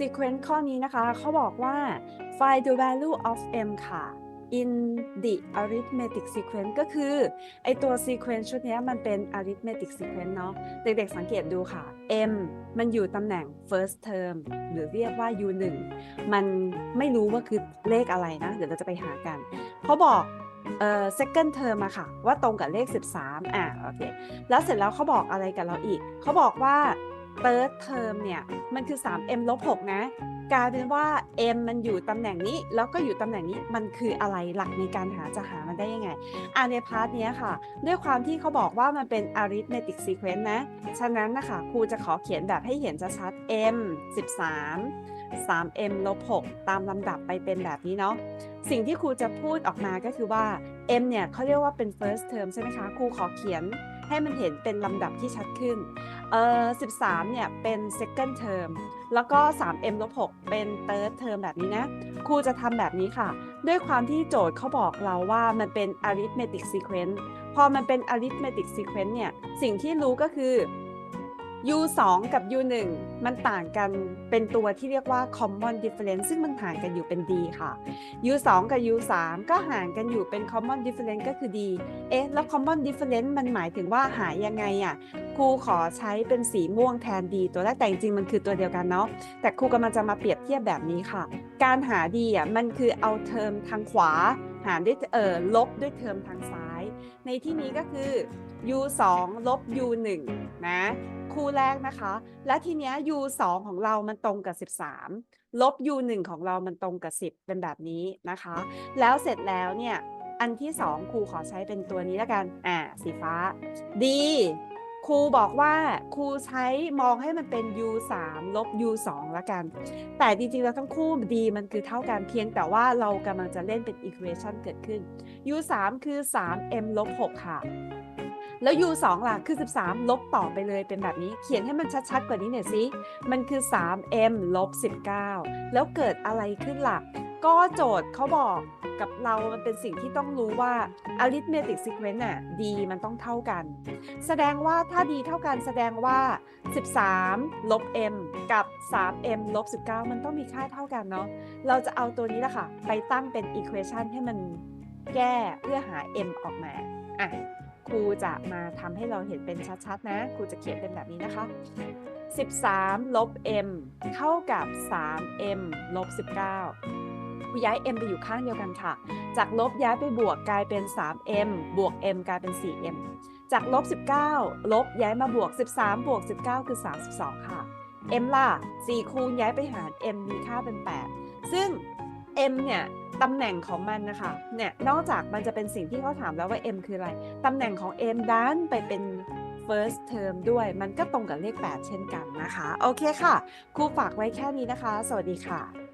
sequence ข้อนี้นะคะ เขาบอกว่า find the value of m ค่ะ in the arithmetic sequence ก็คือ ไอตัว sequence ชุดนี้มันเป็น arithmetic sequence เนาะเด็กๆสังเกตดูค่ะ m มันอยู่ตำแหน่ง first term หรือเรียกว่า u 1มันไม่รู้ว่าคือเลขอะไรนะ เดี๋ยวเราจะไปหากัน เขาบอกเอ่อ second term อะค่ะ ว่าตรงกับเลข 13 อะโอเค แล้วเสร็จแล้วเขาบอกอะไรกับเราอีก เขาบอกว่า third term เนี่ยมันคือ 3m ลบ6นะกลายเป็นว่า m มันอยู่ตำแหน่งนี้ แล้วก็อยู่ตำแหน่งนี้มันคืออะไรหลักในการหาจะหามันได้ยังไงอ่าในพาร์ทเนี้ยค่ะ ด้วยความที่เขาบอกว่ามันเป็น arithmetic sequence นะ ฉะนั้นนะคะครูจะขอเขียนแบบให้เห็นชัดๆ m 13 3m ลบ6ตามลำดับไปเป็นแบบนี้เนาะสิ่งที่ครูจะพูดออกมาก็คือว่า m เนี่ยเขาเรียกว่าเป็น first term ใช่ไหมคะครูขอเขียนให้มันเห็นเป็นลำดับที่ชัดขึ้น เอ่อ13 เนี่ย เป็น second term แล้วก็ 3m ลบ6เป็น third term แบบนี้นะ ครูจะทำแบบนี้ค่ะ ด้วยความที่โจทย์เขาบอกเราว่ามันเป็น arithmetic sequence พอมันเป็น arithmetic sequence เนี่ย สิ่งที่รู้ก็คือ u 2 กับ u 1 มันต่างกันเป็นตัวที่เรียกว่า common difference ซึ่งมันห่างกันอยู่เป็น d ค่ะ u 2 กับ u 3 ก็ห่างกันอยู่เป็น common difference ก็คือ d เอ๊ะ แล้ว common difference มันหมายถึงว่าหายังไงอะ่ะ ครูขอใช้เป็นสีม่วงแทน d ตัวแรกแต่จริงมันคือตัวเดียวกันเนาะ แต่ครูกำลังจะมาเปรียบเทียบแบบนี้ค่ะ การหา d อะมันคือเอาเทอมทางขวา หารด้วยเออลบด้วยเทอมทางซ้าย ในที่นี้ก็คือ u 2ลบ u 1นะคู่แรกนะคะ และทีเนี้ย u 2ของเรามันตรงกับ 13 ลบ u 1ของเรามันตรงกับ 10 เป็นแบบนี้นะคะ แล้วเสร็จแล้วเนี่ย อันที่ 2 ครูขอใช้เป็นตัวนี้แล้วกัน อ่า สีฟ้า d รูบอกว่าครูใช้มองให้มันเป็น u 3ลบ u 2แล้วกัน แต่จริงๆแล้วทั้งคู่ d มันคือเท่ากันเพียงแต่ว่าเรากำลังจะเล่นเป็น equation เกิดขึ้น u 3คือ 3m ลบ6ค่ะ แล้ว u 2ล่ะ คือ 13 ลบต่อไปเลยเป็นแบบนี้เขียนให้มันชัดๆ กว่านี้หน่อยสิ มันคือ 3m ลบ19 แล้วเกิดอะไรขึ้นล่ะ ก็โจทย์เขาบอกกับเรามันเป็นสิ่งที่ต้องรู้ว่า arithmetic sequence น่ะ d มันต้องเท่ากัน แสดงว่าถ้า d เท่ากันแสดงว่า 13 ลบ m กับ 3m ลบ 19 มันต้องมีค่าเท่ากันเนาะ เราจะเอาตัวนี้แหละค่ะ ไปตั้งเป็น equation ให้มันแก้เพื่อหา m ออกมา อะ ครูจะมาทำให้เราเห็นเป็นชัดๆ นะ ครูจะเขียนเป็นแบบนี้นะคะ 13 ลบ m เท่ากับ 3m ลบ 19 ย้าย m ไปอยู่ข้างเดียวกันค่ะ จากลบย้ายไปบวกกลายเป็น 3m บวก m กลายเป็น 4m จากลบ 19 ลบย้ายมาบวก 13 บวก 19 คือ 32 ค่ะ m ล่ะ 4 คูณย้ายไปหาร m มีค่าเป็น 8 ซึ่ง m เนี่ยตำแหน่งของมันนะคะเนี่ยนอกจากมันจะเป็นสิ่งที่เขาถามแล้วว่า m คืออะไร ตำแหน่งของ m ดันไปเป็น first term ด้วย มันก็ตรงกับเลข 8 เช่นกันนะคะ โอเคค่ะ ครูฝากไว้แค่นี้นะคะ สวัสดีค่ะ